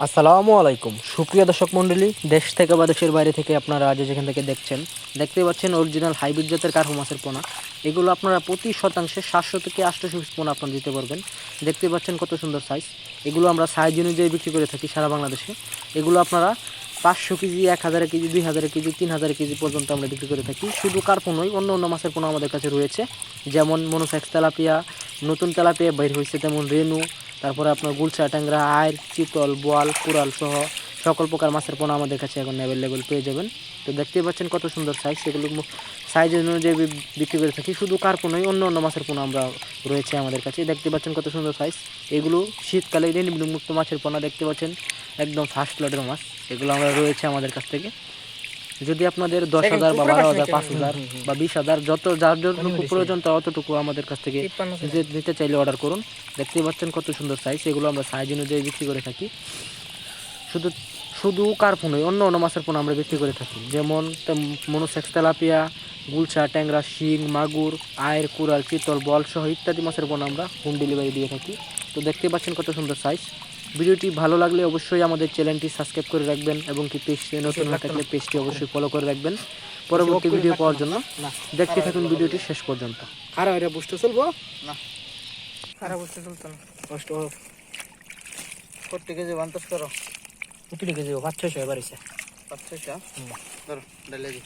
আসসালামু আলাইকুম। সুপ্রিয় দর্শক মণ্ডলী, দেশ থেকে বা দেশের বাইরে থেকে আপনারা আজ যেখান থেকে দেখছেন, দেখতে পাচ্ছেন অরিজিনাল হাইব্রিড জাতের কার্হু মাছের পোনা। এগুলো আপনারা প্রতি শতাংশে সাতশো থেকে আটশোশো পিস পোনা আপনারা দিতে পারবেন। দেখতে পাচ্ছেন কত সুন্দর সাইজ এগুলো আমরা সাইজ অনুযায়ী বিক্রি করে থাকি সারা বাংলাদেশে। এগুলো আপনারা পাঁচশো কেজি, এক হাজার কেজি, দুই হাজার কেজি, তিন হাজার কেজি পর্যন্ত আমরা বিক্রি করে থাকি। শুধু কার্পো নয়, অন্য অন্য মাছের পোনা আমাদের কাছে রয়েছে। যেমন মনোসেক্স তেলাপিয়া, নতুন তেলাপিয়া বের হয়েছে, তেমন রেনু তারপরে আপনার গুলশা, ট্যাংরা আয়ের চিতল, বোয়াল, কুড়াল সহ সকল প্রকার মাছের পোনা আমাদের কাছে এখন অ্যাভেলেবেল পেয়ে যাবেন। তো দেখতেই পাচ্ছেন কত সুন্দর সাইজ সেগুলো সাইজ অনুযায়ী বিক্রি করে থাকি। শুধু কার্পো নয়, অন্য অন্য মাছের পোনা আমরা রয়েছে আমাদের কাছে। দেখতে পাচ্ছেন কত সুন্দর সাইজ এগুলো শীতকালে মুক্ত মাছের পোনা দেখতে পাচ্ছেন, একদম ফার্স্ট লটের মাছ। এগুলো আমরা রয়েছে আমাদের কাছ থেকে। যদি আপনাদের দশ হাজার বা বারো হাজার পাঁচ হাজার বা বিশ হাজার যত যার যতটুকু প্রয়োজন অতটুকু আমাদের কাছ থেকে নিতে চাইলে অর্ডার করুন। দেখতেই পাচ্ছেন কত সুন্দর সাইজ এগুলো আমরা সাইজ অনুযায়ী বিক্রি করে থাকি। শুধু শুধু কার্পু নয় অন্য অন্য মাছের পোনা আমরা বিক্রি করে থাকি। যেমন মনোসেক্স তেলাপিয়া গুলশা ট্যাংরা শিং মাগুর আয়ের কুড়াল চিতল বল সহ ইত্যাদি মাছের পোনা আমরা হোম ডেলিভারি দিয়ে থাকি। তো দেখতে পাচ্ছেন কত সুন্দর সাইজ ভিডিওটি ভালো লাগলে অবশ্যই আমাদের চ্যানেলটি সাবস্ক্রাইব করে রাখবেন এবং কি পেজটি নতুন হয়ে থাকলে পেজটি অবশ্যই ফলো করে রাখবেন। পরবর্তী ভিডিও পাওয়ার জন্য দেখতে থাকুন ভিডিওটি শেষ পর্যন্ত। খারাপ এটা বুঝতে চলবো? না। খারাপ বুঝতে চলতো না। কষ্ট হোক। ফোরটি কেজি বান্তাস করো। উঠে কেজি পাঁচ ছয়শো এবার পাঁচ ছয়টা ধরো ডালে দি।